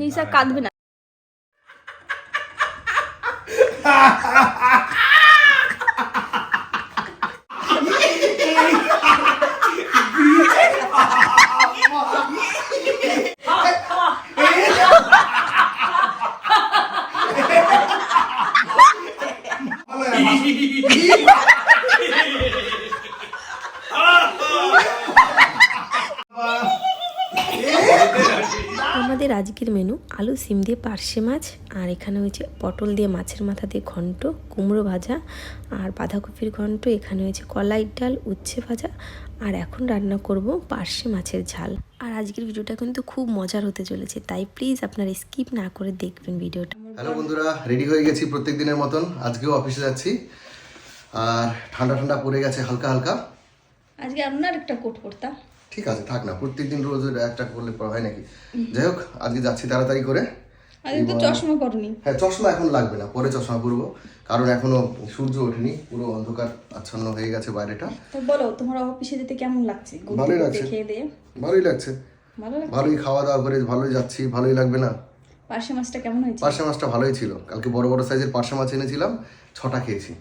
নিশা কাঁদবে না আমাদের আজকের মেনু আলু সিম দিয়ে পার্শে মাছ আর এখানে হয়েছে পটল দিয়ে মাছের মাথা দিয়ে ঘন্ট কুমড়ো ভাজা আর বাঁধাকপির ঘন্ট এখানে হয়েছে কলাই ডাল উচ্ছে ভাজা আর এখন রান্না করব পার্শে মাছের ঝাল। আর আজকের ভিডিওটা কিন্তু খুব মজার হতে চলেছে তাই প্লিজ আপনারা স্কিপ না করে দেখবেন ভিডিওটা। হ্যালো বন্ধুরা রেডি হয়ে গেছি প্রত্যেক দিনের মতন আজকেও অফিসে যাচ্ছি। আর ঠান্ডা ঠান্ডা পড়ে গেছে হালকা হালকা। আজকে আপনার একটা কোট পরতাম। ঠিক আছে থাক না প্রত্যেকদিন রোজ একটা করলে পর হয় নাকি? যাই হোক আজকে যাচ্ছি তাড়াতাড়ি করে। চশমা পরনি। হ্যাঁ চশমা এখন লাগবে না পরে চশমা পরবো। কারণ এখনও সূর্য ওঠেনি পুরো অন্ধকার আচ্ছন্ন হয়ে গেছে বাইরেটা। তো বলো তোমার অফিসে যেতে কেমন লাগছে? ভালোই লাগছে। ভালোই লাগছে। ভালোই খাওয়া দাওয়া করে ভালোই যাচ্ছি ভালোই লাগবে না। পার্শে মাছটা কেমন হয়েছে? পার্শে মাছটা ভালোই ছিল। কালকে বড় বড় সাইজের পার্শে মাছ এনেছিলাম ছটা খেয়েছি।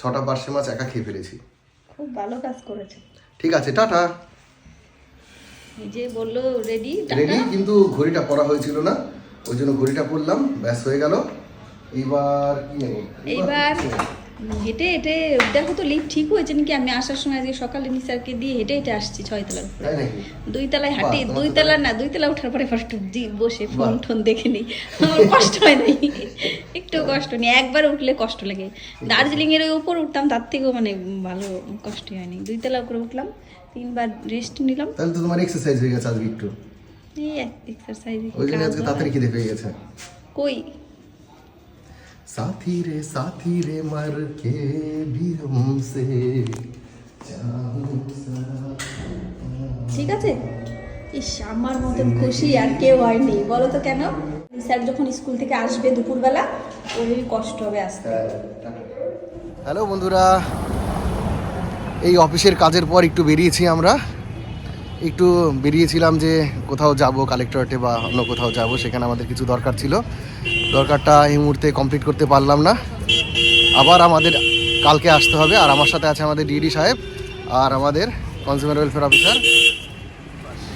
ছটা পার্শে মাছ একা খেয়ে ফেলেছি। খুব ভালো কাজ করেছে। ঠিক আছে টাটা। নিজে বলল রেডি রেডি কিন্তু ঘড়িটা পরা হয়েছিল না ওই জন্য ঘড়িটা পরলাম ব্যাস হয়ে গেল। এইবার কি নেব? এইবার হেঁটে হেঁটে দেখো তো লিফট ঠিক হয়েছে নাকি? আমি আসার সময় আজকে সকালে নিসারকে দিয়ে হেঁটে হেঁটে আসছি ছয় তলার উপরে। দুই তলায় হাঁটি দুই তলা না দুই তলা ওঠার পরে ফার্স্ট বসে ফোন। টোন দেখে নিই। আমার কষ্ট হয় নাই। একটু কষ্ট নেই একবার উঠলে কষ্ট লাগে। দার্জিলিং এর উপর উঠতাম তার থেকেও মানে ভালো কষ্ট হয়নি। দুই তলা উপরে উঠলাম তিনবার রেস্ট নিলাম। তাহলে তো তোমার এক্সারসাইজ হয়ে গেছে আজকে একটু। এই এক্সারসাইজ ওই জন্য আজকে তাড়াতাড়ি খিদে পেয়ে গেছে। কই? साथी रे साथी रे मर के भी हमसे जाऊं जरा। ঠিক আছে ইস আমার মতন খুশি আর কেউ হয়নি বলো তো কেন স্যার যখন স্কুল থেকে আসবে দুপুরবেলা ওই কষ্ট হবে আসতে হ্যালো বন্ধুরা এই অফিসের কাজের পর একটু বেরিয়েছি আমরা একটু বেরিয়েছিলাম যে কোথাও যাব কালেক্টরেটে বা অন্য কোথাও যাব, সেখানে আমাদের কিছু দরকার ছিল। দরকারটা এই মুহূর্তে কমপ্লিট করতে পারলাম না। আবার আমাদের কালকে আসতে হবে, আর আমার সাথে আছে আমাদের ডিডি সাহেব আর আমাদের কনজিউমার ওয়েলফেয়ার অফিসার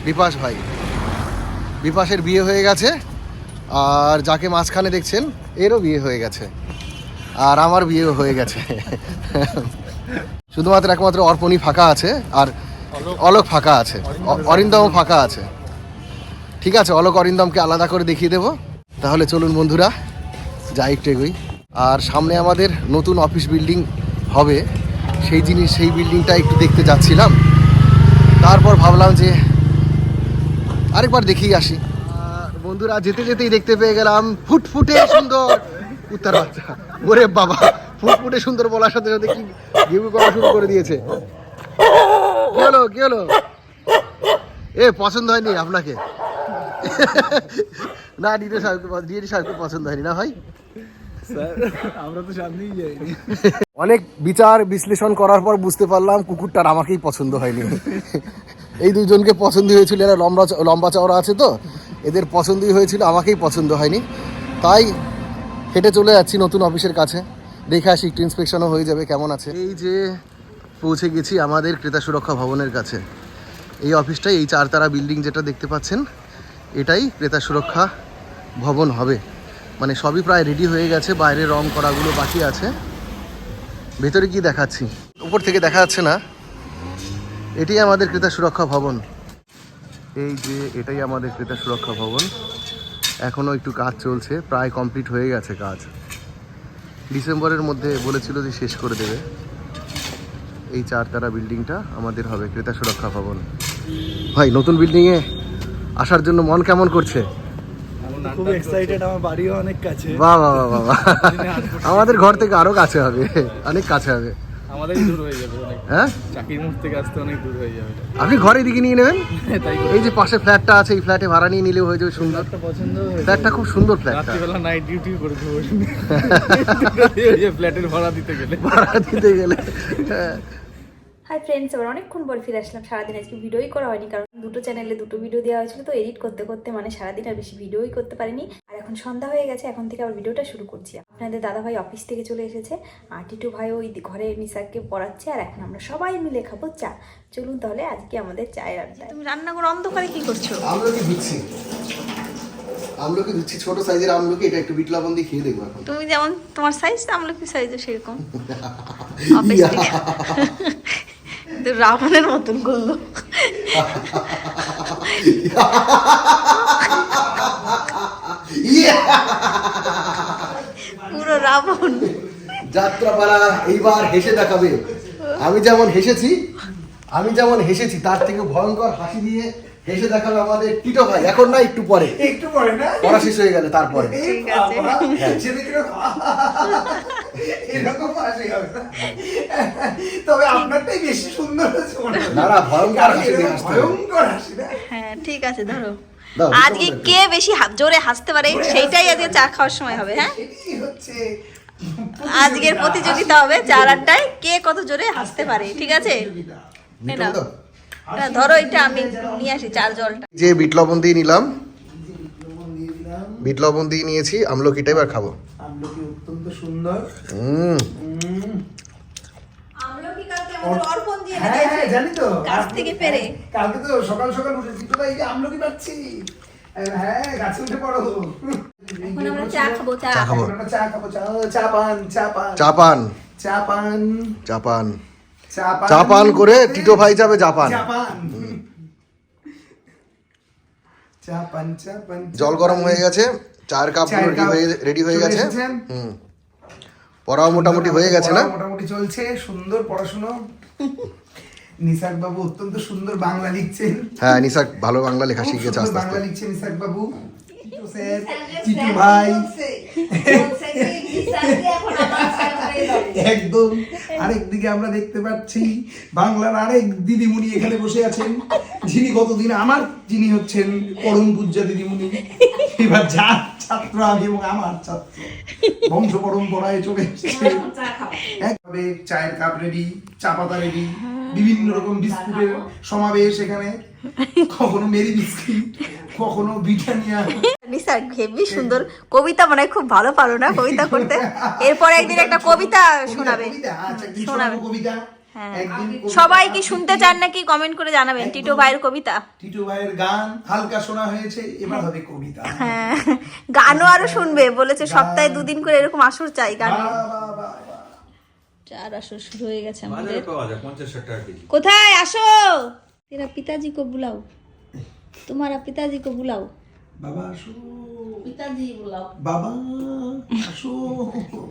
বিপাস ভাই। বিপাসের বিয়ে হয়ে গেছে, আর যাকে মাঝখানে দেখছেন, এরও বিয়ে হয়ে গেছে, আর আমার বিয়েও হয়ে গেছে। শুধুমাত্র একমাত্র অর্পণই ফাঁকা আছে, আর অলোক ফাঁকা আছে। অরিন্দমও ফাঁকা আছে। ঠিক আছে, অলোক অরিন্দমকে আলাদা করে দেখিয়ে দেবো। তাহলে চলুন বন্ধুরা যাই একটু এগোই। আর সামনে আমাদের নতুন অফিস বিল্ডিং হবে। সেই জিনিস, সেই বিল্ডিংটা একটু দেখতে যাচ্ছিলাম। তারপর ভাবলাম যে আরেকবার দেখেই আসি। বন্ধুরা, যেতে যেতেই দেখতে পেয়ে গেলাম ফুটফুটে সুন্দর উত্তর বাচ্চা ওরে বাবা, ফুটফুটে সুন্দর বলার সাথে সাথে কি করা শুরু করে দিয়েছে। কি হলো কি হলো? এ পছন্দ হয়নি আপনাকে। না ডিডি সাহেবকে ডিডি সাহেবকে পছন্দ হয়নি না ভাই? আমরা তো সামনেই যাইনি। অনেক বিচার বিশ্লেষণ করার পর বুঝতে পারলাম কুকুরটার আমাকেই পছন্দ হয়নি। এই দুজনকে পছন্দ হয়েছিল এরা লম্বা লম্বা চওড়া আছে তো এদের পছন্দই হয়েছিল আমাকেই পছন্দ হয়নি। তাই হেঁটে চলে যাচ্ছি নতুন অফিসের কাছে। দেখে আসি একটু ইন্সপেকশনও হয়ে যাবে কেমন আছে। এই যে পৌঁছে গেছি আমাদের ক্রেতা সুরক্ষা ভবনের কাছে। এই অফিসটাই, এই চারতারা বিল্ডিং যেটা দেখতে পাচ্ছেন, এটাই ক্রেতা সুরক্ষা ভবন হবে। মানে সবই প্রায় রেডি হয়ে গেছে, বাইরে রং করাগুলো বাকি আছে। ভেতরে কি দেখাচ্ছি? উপর থেকে দেখা যাচ্ছে না। এটাই আমাদের ক্রেতা সুরক্ষা ভবন। এই যে, এটাই আমাদের ক্রেতা সুরক্ষা ভবন। এখনও একটু কাজ চলছে, প্রায় কমপ্লিট হয়ে গেছে কাজ। ডিসেম্বরের মধ্যে বলেছিল যে শেষ করে দেবে। এই চারতারা বিল্ডিংটা আমাদের হবে ক্রেতা সুরক্ষা ভবন। ভাই নতুন বিল্ডিংয়ে আসার জন্য মন কেমন করছে? খুব এক্সাইটেড আমার বাড়িও অনেক কাছে। বাহ বাহ বাহ বাহ, বাহ। আমাদের ঘর থেকে আরও কাছে হবে অনেক কাছে হবে। দূর হয়ে যাবে অনেক। হ্যাঁ? চাকরির মুখ থেকে আসতে অনেক দূর হয়ে যাবে। আপনি ঘরে দিকে নিয়ে নেবেন? তাই এই যে পাশে ফ্ল্যাটটা আছে এই ফ্ল্যাটে ভাড়া নিয়ে নিলেও হয়ে যাবে সুন্দর। পছন্দ ফ্ল্যাটটা খুব সুন্দর ফ্ল্যাটটা। রাত্রিবেলা নাইট ডিউটি করে দেবো। ফ্ল্যাটের ভাড়া দিতে গেলে। ভাড়া দিতে গেলে। হ্যাঁ। হাই ফ্রেন্ডস আবার অনেকক্ষণ পর ফিরে আসলাম। সারাদিন আজকে ভিডিওই করা হয়নি কারণ দুটো চ্যানেলে দুটো ভিডিও দেওয়া হয়েছিল তো এডিট করতে করতে মানে সারাদিন আর বেশি ভিডিওই করতে পারিনি। আর এখন সন্ধ্যা হয়ে গেছে এখন থেকে আবার ভিডিওটা শুরু করছি। আপনাদের দাদাভাই অফিস থেকে চলে এসেছে আর টিটু ভাই ওই ঘরে নিসাককে পড়াচ্ছে আর এখন আমরা সবাই মিলে খাব চা। চলুন তাহলে আজকে আমাদের চায়ের আড্ডা তুমি রান্না করে অন্ধকারে কি করছ? আমলকি দিচ্ছি। আমলকি দিচ্ছি ছোট সাইজের আমলকি এটা একটু বিট লবণ দিয়ে খেয়ে দেখব এখন। তুমি যেমন তোমার সাইজ আমরা কি সাইজও সেরকম অফিস থেকে। রাবণের মতন করল! পুরো রাবণ। যাত্রাপালা এইবার হেসে দেখাবে। আমি যেমন হেসেছি আমি যেমন হেসেছি তার থেকে ভয়ঙ্কর হাসি দিয়ে হেসে দেখাবে আমাদের টিটো ভাই। এখন না একটু পরে। একটু পরে না? পড়া শেষ হয়ে গেলে তারপরে। ঠিক আছে। হ্যাঁ। এরকম হাসি হবে তবে আপনারটাই বেশি সুন্দর হয়েছে মনে হয়। না, না, ভয়ঙ্কর হাসি। ভয়ঙ্কর হাসি হ্যাঁ ঠিক আছে ধরো। আজকে কে বেশি জোরে হাসতে পারে সেইটাই আজকে চা খাওয়ার সময় হবে হ্যাঁ? হচ্ছে আজকের প্রতিযোগিতা হবে চার আটটায়। কে কত জোরে হাসতে পারে ঠিক আছে? এই ধরো এটা আমি নিয়ে আসি চার জলটা। যে বিট লবণ দিয়ে নিলাম। বিট লবণ দিয়ে নিয়েছি আমলকিটা এবার খাব। আমলকি অত্যন্ত সুন্দর। হুম কালকে তো। গাছ থেকে পেরে। কালকে তো সকাল সকাল উঠে দিত ভাই যে আমলকি পাচ্ছি। হ্যাঁ গাছে উঠে পড়ো। চা খাব চা। চা খাব। চা খাব। চা চা পান চা পান। চা পান। চা পান। চা পান। চা পান চা পান করে টিটো ভাই যাবে জাপান। জল গরম হয়ে গেছে চার কাপ রেডি হয়ে রেডি হয়ে গেছে। হুম। পড়াও মোটামুটি হয়ে গেছে না? মোটামুটি চলছে সুন্দর পড়াশুনো। নিসাক বাবু অত্যন্ত সুন্দর বাংলা লিখছেন। হ্যাঁ নিশাক ভালো বাংলা লেখা শিখেছে বাংলা লিখছেন নিসাক বাবু টিটু স্যার টিটু ভাই একদম আরেকদিকে আমরা দেখতে পাচ্ছি বাংলার আরেক দিদিমণি এখানে বসে আছেন যিনি গতদিন আমার যিনি হচ্ছেন পরম পূজ্যা দিদিমণি। এবার যার ছাত্র আমি এবং আমার ছাত্র। বংশ পরম্পরায় চলে এসেছে। একভাবে চায়ের কাপ রেডি চা পাতা রেডি বিভিন্ন রকম বিস্কুটের সমাবেশ এখানে। কখনো মেরি বিস্কুট কখনো ব্রিটানিয়া নিসার হেভি সুন্দর কবিতা মানে খুব ভালো পারো না কবিতা করতে। এরপরে একদিন একটা কবিতা শোনাবে। কবিতা, আচ্ছা, শোনাবে। হ্যাঁ। সবাই কি শুনতে চান নাকি কমেন্ট করে জানাবেন টিটো ভাইয়ের কবিতা? টিটু ভাইয়ের গান হালকা শোনা হয়েছে এবার হবে কবিতা। হ্যাঁ। গানও আরও শুনবে বলেছে সপ্তাহে দুদিন করে এরকম আসর চাই গান। বাহ, বাহ, বাহ, বাহ। চার আসর শুরু হয়ে গেছে আমাদের। কোথায়? আসো! তেরা পিতাজি কো বুলাও। তোমারা পিতাজি কো বুলাও। বাবা আসো। পিতাজি বাবা আসো।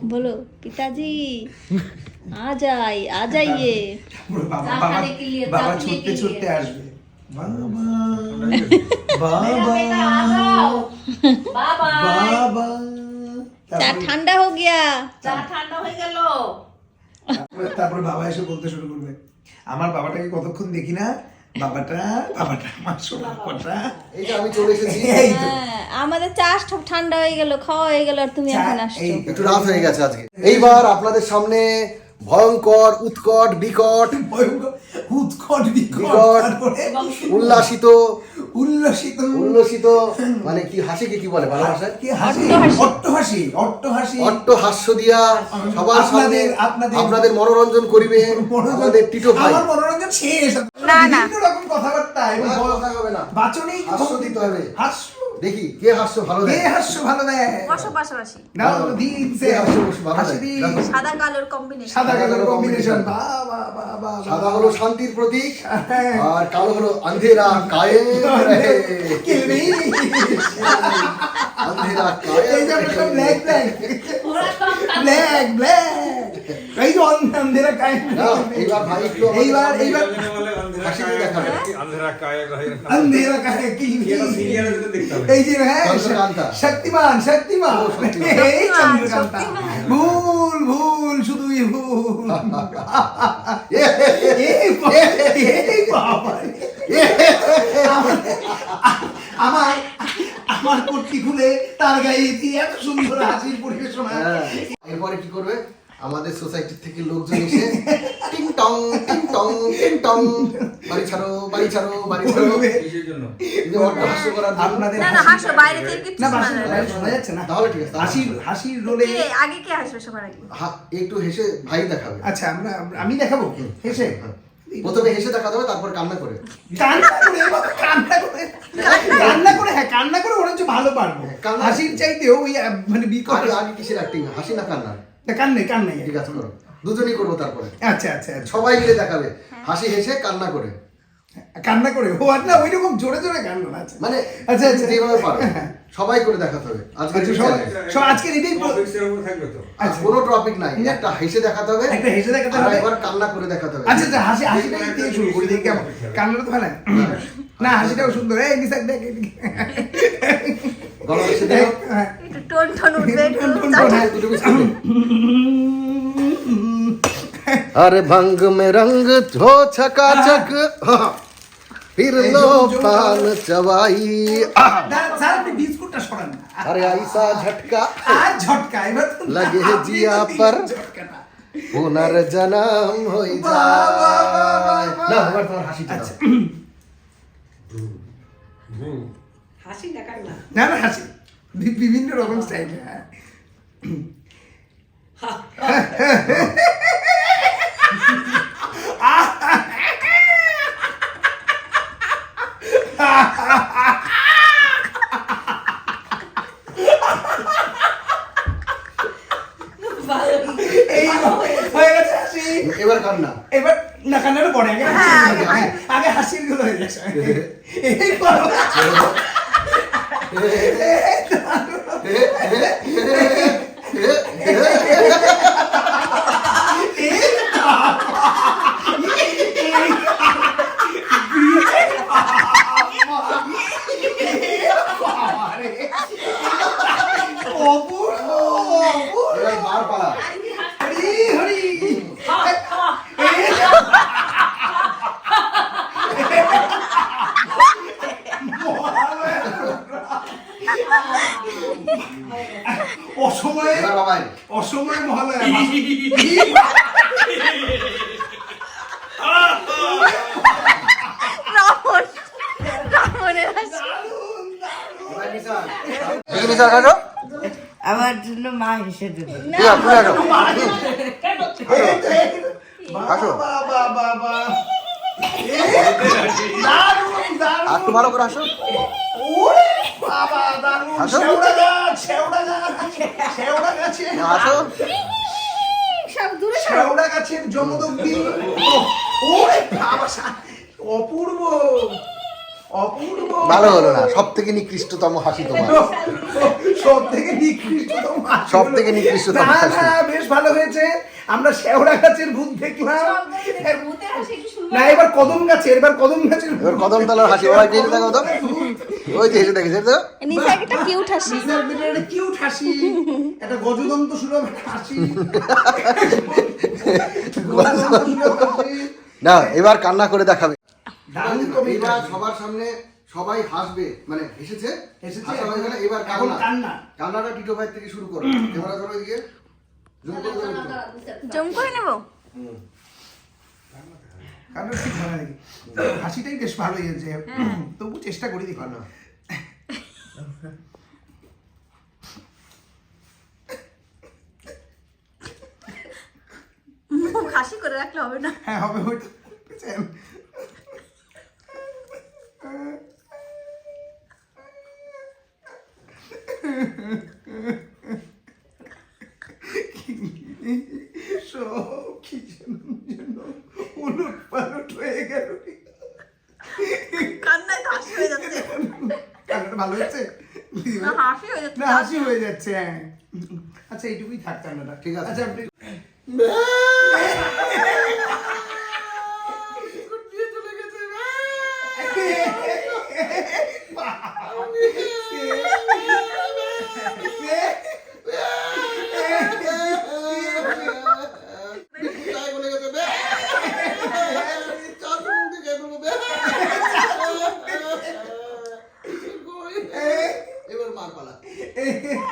বলো পিতাজি আ যাই আ যাইয়ে। বাবা ছুটতে ছুটতে আসবে। ঠান্ডা হো গিয়া। ঠান্ডা হয়ে গেল। তারপরে বাবা এসে বলতে শুরু করবে। আমার বাবাটাকে কতক্ষণ দেখি না বাবাটা বাবাটা আমার বাবাটা এই আমি চলে এসেছি। এই তো। হ্যাঁ, আমাদের চা সব ঠান্ডা হয়ে গেল খাওয়া হয়ে গেল আর তুমি এখন আসছো। একটু রাত হয়ে গেছে আজকে। এইবার আপনাদের সামনে ভয়ঙ্কর উৎকট বিকট ভয়ঙ্কর। উৎকট বিকট উল্লাসিত উল্লসিত উল্লসিত মানে কি হাসিকে কি বলে কি হাসি অট্ট হাসি? অট্ট হাসি অট্ট হাস্য দিয়া সবার সামনে আপনাদের- আপনাদের- আপনাদের মনোরঞ্জন করিবে মনোরঞ্জন- আমাদের টিটো ভাই। আমার মনোরঞ্জন শেষ। না, না। বিভিন্ন রকম কথাবার্তা এবং। বাচনিক হাস্য দিতে হবে। হাস্য দেখি কে হাস্য ভালো কে দেয়? হাস্য ভালো দেয়? বসো পাশাপাশি। না দিন সে হাস্য ভালো দেয়? সাদা কালোর কম্বিনেশন সাদা কালোর কম্বিনেশন combination। বাহ বাহ বাহ বাহ সাদা হলো শান্তির প্রতীক হ্যাঁ। আর কালো হলো আন্ধেরা কায়ে। কিলবি আন্ধেরা কায়ে এই যে black black black black Shaktimaan Shaktimaan ভুল ভুল শুধুই ভুল আমার আমার পট্টি খুলে তার গায়ে এত সুন্দর হাসির পরিবেশনা এরপরে কি করবে আমাদের সোসাইটি থেকে লোকজন এসে টিং টং টিং টং টিং টং বাড়ি ছাড়ো বাড়ি ছাড়ো বাড়ি ছাড়ো। কিসের জন্য? করার আপনাদের না না হাসো বাইরে থেকে কিছু না শোনা না। যাচ্ছে না। তাহলে ঠিক আছে, হাসির হাসির রোলে কে? আগে কে হাসবে সবার আগে? একটু হেসে ভাই দেখাবে। আচ্ছা আমরা আমি দেখাবো? হেসে? প্রথমে হেসে দেখাতে হবে তারপর কান্না করে। কান্না করে? কান্না করে? কান্না করে? হ্যাঁ কান্না করে ওরা হচ্ছে ভালো পারব। হাসির চাইতেও ওই মানে বিকট আগে আগে কিসের অ্যাক্টিং হাসি না কান্না কান্নাই কান্নাই ঠিক আছে করো দুজনেই করব তারপরে। আচ্ছা আচ্ছা আচ্ছা। সবাই মিলে দেখাবে। হাসি হেসে কান্না করে। কান্না করে? ও আচ্ছা ওই রকম জোরে জোরে কান্না না আচ্ছা। মানে আচ্ছা আচ্ছা। যেভাবে পারো সবাই করে দেখাতে হবে। আজকে আচ্ছা সবাই সব আজকে এটাই আচ্ছা। কোনো টপিক নাই। একটা হেসে দেখাতে হবে। একটা হেসে দেখাতে হবে। একবার কান্না করে দেখাতে হবে। আচ্ছা আচ্ছা হাসি হাসিটা দিয়ে শুরু করি দেখি কেমন। কান্নাটা তো ভালো না হাসিটাও সুন্দর। এই নিসাক দেখ এদিকে। গলা হেসে দাও হ্যাঁ। একটু টোন টোন উঠবে একটু টোন টোন চাচা। টোন। দুটো বিস্কুট দে। अरे भंग में रंग हो चकाचक फिर लो पान चबाई না, স্যার আপনি বিস্কুটটা সরান না अरे ऐसा झटका আর ঝটকা এবার তো লাগে আপনি জিয়া তো पर ঝটকাটা। পুনর্জনম হয়ে বাহ, বাহ, বাহ, বাহ, যায় বাহ। না এবার তোমার হাসিটা দাও। না না হাসি বিভিন্ন রকম স্টাইল হ্যাঁ হয়ে গেছে হাসি এবার কান্না এবার না কান্নাটা পরে আগে হাসি হ্যাঁ, হয়ে হ্যাঁ, হাসিরগুলো হয়ে যাচ্ছে এই করো। অপূর্ব, অপূর্ব। এবার মার পালা হরি, হরি। অসময়ে অসময়ে মহালয়া আমার জন্য মা হেসে দেবে। আসো। ভালো করে আসো। বাবা দারুণ শেওড়া গাছ শেওড়া গাছ শেওড়া গাছে আসো সব দূরে শেওড়া গাছের জমদগ্নি ওরে বাবা অপূর্ব অপূর্ব। ভালো হলো না সব থেকে নিকৃষ্টতম হাসি তোমার। সব থেকে নিকৃষ্টতম সব থেকে নিকৃষ্টতম হাসি। বেশ ভালো হয়েছে। আমরা শেওড়া গাছের ভূত দেখলাম। ভূতের হাসি না এবার কদম গাছের এবার কদম ভূত। এবার কদম তলার হাসি ওরা হেসে দেখো তো ওই যে হেসে দেখেছে তো একটা কিউট হাসি একটা কিউট হাসি একটা গজদন্ত হাসি। না এবার কান্না করে দেখাবে। এবার সবার সামনে সবাই হাসবে মানে হেসেছে হেসেছে। হাসা এবার কান্না কান্না। কান্নাটা টিটো ভাই থেকে শুরু করো ক্যামেরা ধরো এদিকে। জম করে নেব কান্না ঠিক ভালো নাকি হাসিটাই বেশ ভালো হয়েছে। তবু চেষ্টা করি দেখি। মুখ হাসি করে রাখলে হবে না। হ্যাঁ হবে ওইটা। বুঝছেন? সব কি যেন যেন উলট পালট হয়ে গেল কান্নায় তো হাসি হয়ে যাচ্ছে কান্নাটা ভালো হয়েছে না হাসি হয়ে যাচ্ছে আচ্ছা এইটুকুই থাক কান্নাটা ঠিক আছে। আচ্ছা আপনি Hey.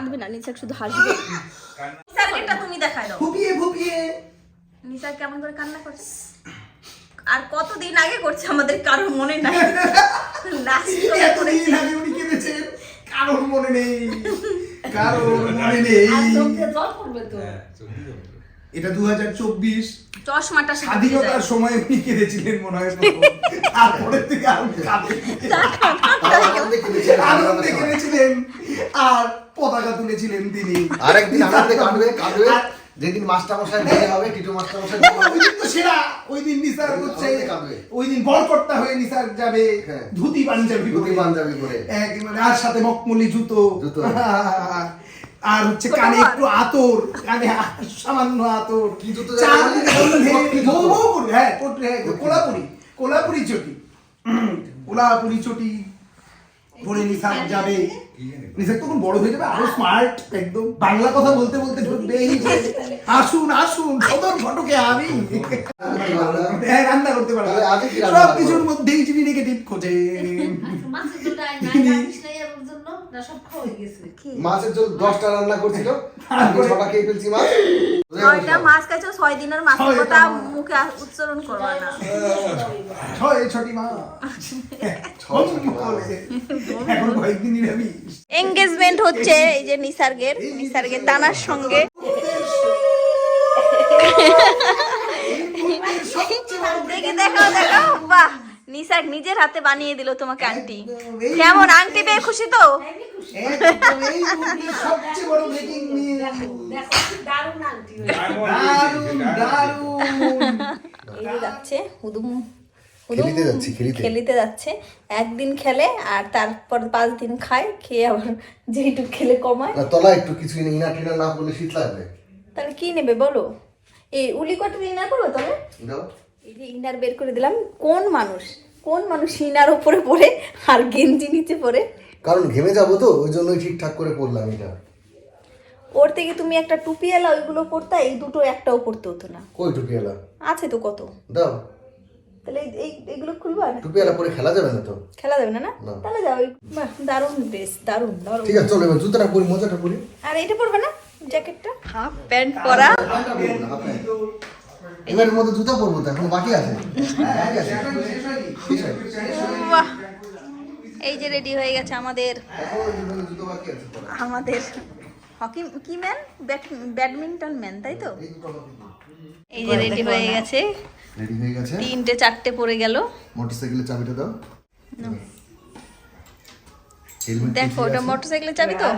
কাঁদবে না নিসাক শুধু হাসবে। তুমি দেখাই দাও। ফুপিয়ে ফুপিয়ে। নিসার কেমন করে কান্না করছে? আর কতদিন আগে করছে আমাদের কারোর মনে নাই। লাস্ট উনি কেঁদেছেন কারোর মনে নেই। কারোর মনে নেই। হ্যাঁ, চলতি তো। এটা দু হাজার চব্বিশ। চশমাটা স্বাধীনতার সময় উনি কেঁদেছিলেন মনে হয় প্রথম। তারপরে থেকে আনন্দে কেঁদেছিলেন, আর পতাকা তুলেছিলেন তিনি। আরেকদিন আনন্দে কাঁদবে কাঁদবে। যেদিন মাস্টার মশাই বিয়ে হবে টিটু মাস্টার মশাই ওই দিন তো সেরা। ওই দিন নিসার হচ্ছে। কাঁদবে। ওই দিন বরকর্তা হয়ে নিসার যাবে। হ্যাঁ। ধুতি পাঞ্জাবি ধুতি। পাঞ্জাবি পরে। একেবারে। আর সাথে মকমলি জুতো। জুতো। আর হচ্ছে কানে একটু আতর কানে সামান্য আতর হ্যাঁ হ্যাঁ, কোলাপুরি কোলাপুরি চটি কোলাপুরি চটি পরে যাবে তখন বড় হয়ে যাবে আরও স্মার্ট একদম বাংলা কথা বলতে বলতে ঢুকবে আসুন আসুন সদর ঘটকে আমি হ্যাঁ রান্না করতে পারবে সব কিছুর মধ্যেই যিনি নেগেটিভ খোঁজে মাছের জল দশটা রান্না করছিল। ছটা খেয়ে ফেলছি মাছ। ছয়টা মাছ খাইছো ছয় দিনের মাছের কথা মুখে উচ্চারণ করবা না। ছয় ছটি মাছ। এঙ্গেজমেন্ট হচ্ছে এই যে নিসার্গের। নিসার্গের দানার সঙ্গে। দেখি দেখো দেখো বাহ। নিসার্গ নিজের হাতে বানিয়ে দিল তোমাকে আন্টি। কেমন? আংটি পেয়ে খুশি তো? যাচ্ছে হুদুম খেলিতে যাচ্ছি, খেলিতে। খেলিতে যাচ্ছে। একদিন খেলে আর তারপর পাঁচ দিন খায় খেয়ে আবার যেইটুক খেলে কমায়। তলা একটু কিছু ইনা টিনা না করলে শীত লাগবে। তাহলে কি নেবে বলো? এই উলি কটের ইনার করবে তবে? দাও। এই যে ইনার বের করে দিলাম কোন মানুষ? কোন মানুষ ইনার উপরে পরে আর গেঞ্জি নিচে পরে কারণ ঘেমে যাব তো ওই জন্যই ঠিকঠাক করে পড়লাম এটা। ওর থেকে তুমি একটা টুপি এলা ওইগুলো পরতা এই দুটো একটাও পরতে হতো না। কই টুপি এলা আছে তো কত? দাও। তাহলে এই- এই এগুলো খুলবা? না টুপি এলা পরে খেলা যাবে না তো? খেলা যাবে না না। তাহলে যাও বাহ, দারুণ ড্রেস দারুণ দারুণ। ঠিক আছে চলো এবার জুতোটা পরি মজাটা পরি। আর এটা পরবে না জ্যাকেটটা? হাফ প্যান্ট পরা। Half pant. এবারের মধ্যে জুতা পরবো তো এখন বাকি আছে। বাহ এই যে রেডি হয়ে গেছে আমাদের। আমাদের। হকি কি ম্যান ব্যাডমিন্টন ম্যান তাই তো? এই যে রেডি হয়ে গেছে। রেডি হয়ে গেছে। তিনটে চারটে পড়ে গেল। মোটরসাইকেলের চাবিটা দাও। দেখো ওটা মোটরসাইকেলের চাবি তো?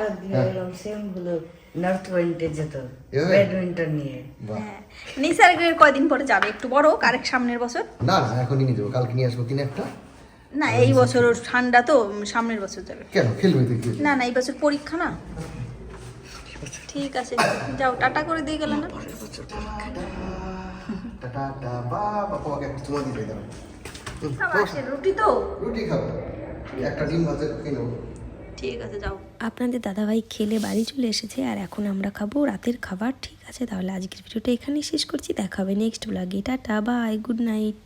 সেমগুলো নর্থ পয়েন্টে যেত এভাবে? ব্যাডমিন্টন নিয়ে। হ্যাঁ। কয়দিন পরে যাবে? একটু বড় সামনের বছর? না না এখনই নিয়ে যাব কালকে নিয়ে আসব কিনে একটা। না এই বছর ওর ঠান্ডা তো সামনের বছর যাবে। কেন? খেলবে তো না না এই বছর পরীক্ষা না। ঠিক আছে যাও টাটা করে দিয়ে গেল না? রুটি তো। রুটি খাবে। একটা ডিম ভাজা খেয়ে নেব। ঠিক আছে, যাও। আপনাদের দাদাভাই খেলে বাড়ি চলে এসেছে আর এখন আমরা খাব রাতের খাবার, ঠিক আছে? তাহলে আজকের ভিডিওটা এখানেই শেষ করছি, দেখা হবে নেক্সট ব্লগে টাটা বাই গুড নাইট